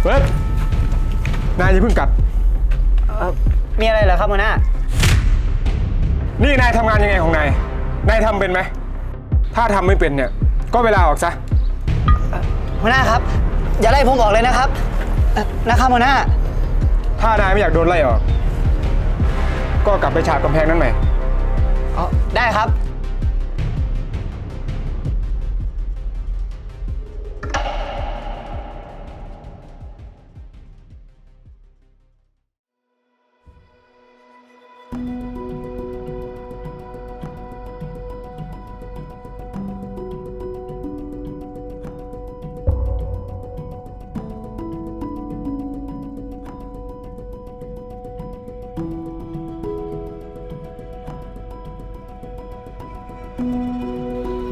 เฟิร์สนายอย่าเพิ่งกลับ เอ่อมีอะไรเหรอครับหัวหน้า นี่นายทำงานยังไงของนาย นายทำเป็นไหม ถ้าทำไม่เป็นเนี่ย ก็เวลาออกซะ หัวหน้าครับ อย่าไล่ผมออกเลยนะครับเอ่อนะครับหัวหน้า ถ้านายไม่อยากโดนไล่ออก ก็กลับไปฉาบกำแพงนั้นใหม่ อ๋อ ได้ครับ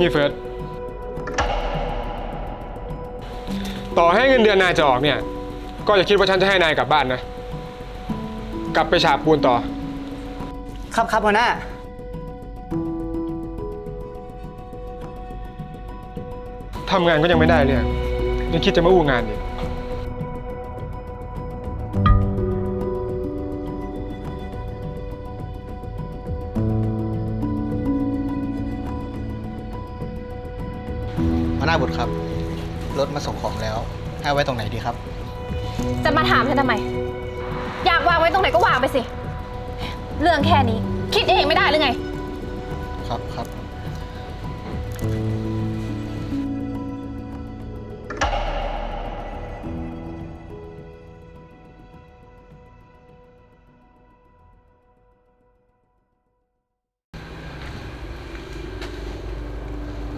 นี่เฟิร์สต่อให้เงินเดือนนายจะออกเนี่ย ก็อย่าคิดว่าฉันจะให้นายกลับบ้านนะ กลับไปฉาบปูนต่อ ครับครับหัวหน้า ทำงานก็ยังไม่ได้เลยอะยังคิดจะมาอู้งานอีก หัวหน้าบุตรครับ รถมาส่งของแล้ว ให้เอาไว้ตรงไหนดีครับ จะมาถามฉันทำไม อยากวางไว้ตรงไหนก็วางไปสิ เรื่องแค่นี้ คิดเองไม่ได้หรือไง ครับครับ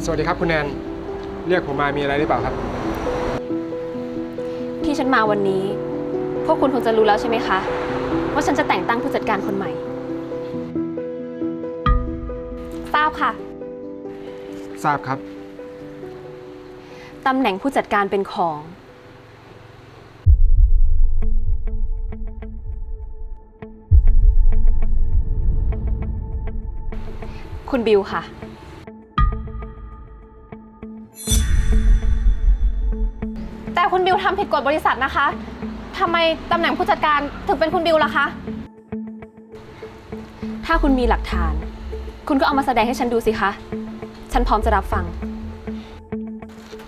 สวัสดีครับคุณแนน เรียกผมมามีอะไรหรือเปล่าครับ ที่ฉันมาวันนี้ พวกคุณคงจะรู้แล้วใช่ไหมคะ ว่าฉันจะแต่งตั้งผู้จัดการคนใหม่ ทราบค่ะ ทราบครับ ตำแหน่งผู้จัดการเป็นของ คุณบิวค่ะ แต่คุณบิวทำผิดกฎบริษัทนะคะทำไมตำแหน่งผู้จัดการถึงเป็นคุณบิวล่ะคะ ถ้าคุณมีหลักฐาน คุณก็เอามาแสดงให้ฉันดูสิคะ ฉันพร้อมจะรับฟัง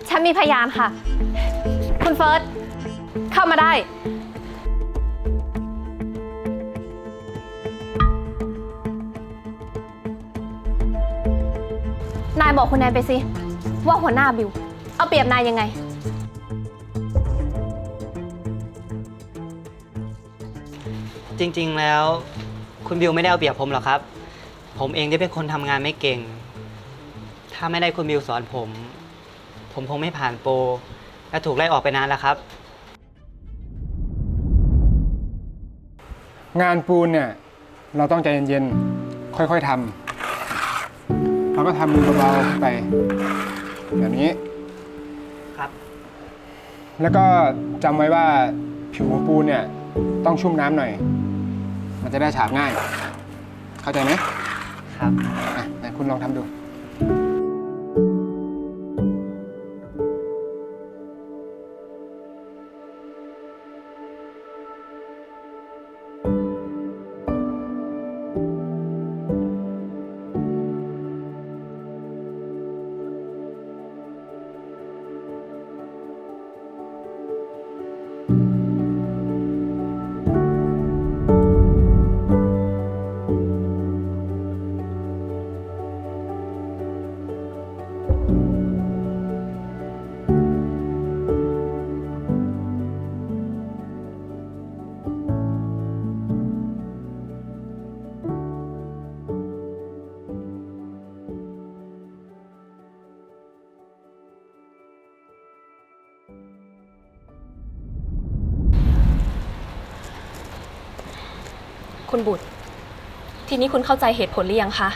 ฉันมีพยานค่ะ คุณเฟิร์สเข้ามาได้ นายบอกคุณแนนไปสิ ว่าหัวหน้าบิว เอาเปรียบนายยังไง จริงๆแล้ว คุณบิวไม่ได้เอาเปรียบผมหรอกครับ ผมเองที่เป็นคนทำงานไม่เก่ง ถ้าไม่ได้คุณบิวสอนผม ผมคงไม่ผ่านโปรและถูกไล่ออกไปนานแล้วครับ งานปูนเนี่ย เราต้องใจเย็นๆ ค่อยๆทำเราก็ทำมือเบาๆขึ้นไป แบบนี้ ครับ แล้วก็จำไว้ว่าผิวของปูนเนี่ย ต้องชุ่มน้ำหน่อย มันจะได้ฉาบง่าย เข้าใจไหมครับ อะไหนคุณลองทำดู คุณบุตร ทีนี้คุณเข้าใจเหตุผลหรือยังคะ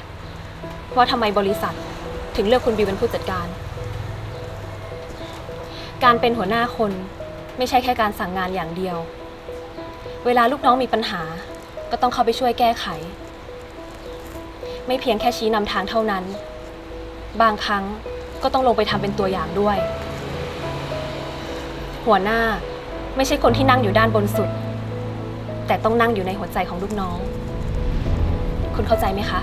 ว่าทำไมบริษัทถึงเลือกคุณบิวเป็นผู้จัดการ การเป็นหัวหน้าคนไม่ใช่แค่การสั่งงานอย่างเดียว เวลาลูกน้องมีปัญหา ก็ต้องเข้าไปช่วยแก้ไข ไม่เพียงแค่ชี้นำทางเท่านั้น บางครั้งก็ต้องลงไปทำเป็นตัวอย่างด้วย หัวหน้าไม่ใช่คนที่นั่งอยู่ด้านบนสุด แต่ต้องนั่งอยู่ในหัวใจของลูกน้อง คุณเข้าใจไหมคะ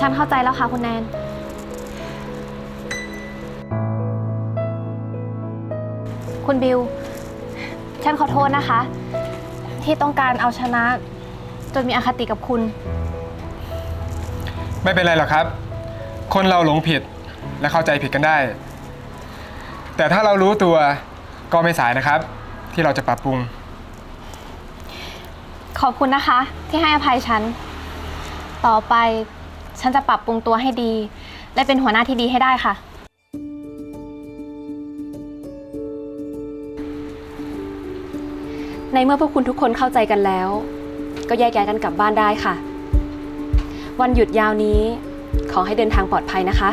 ฉันเข้าใจแล้วค่ะคุณแนน คุณบิว ฉันขอโทษนะคะ ที่ต้องการเอาชนะ จนมีอคติกับคุณ ไม่เป็นไรหรอกครับ คนเราหลงผิด และเข้าใจผิดกันได้ แต่ถ้าเรารู้ตัวก็ไม่สายนะครับ ที่เราจะปรับปรุง ขอบคุณนะคะ ที่ให้อภัยฉัน ต่อไปฉันจะปรับปรุงตัวให้ดี และเป็นหัวหน้าที่ดีให้ได้ค่ะ ในเมื่อพวกคุณทุกคนเข้าใจกันแล้ว ก็แยกย้ายกันกลับบ้านได้ค่ะ วันหยุดยาวนี้ขอให้เดินทางปลอดภัยนะคะ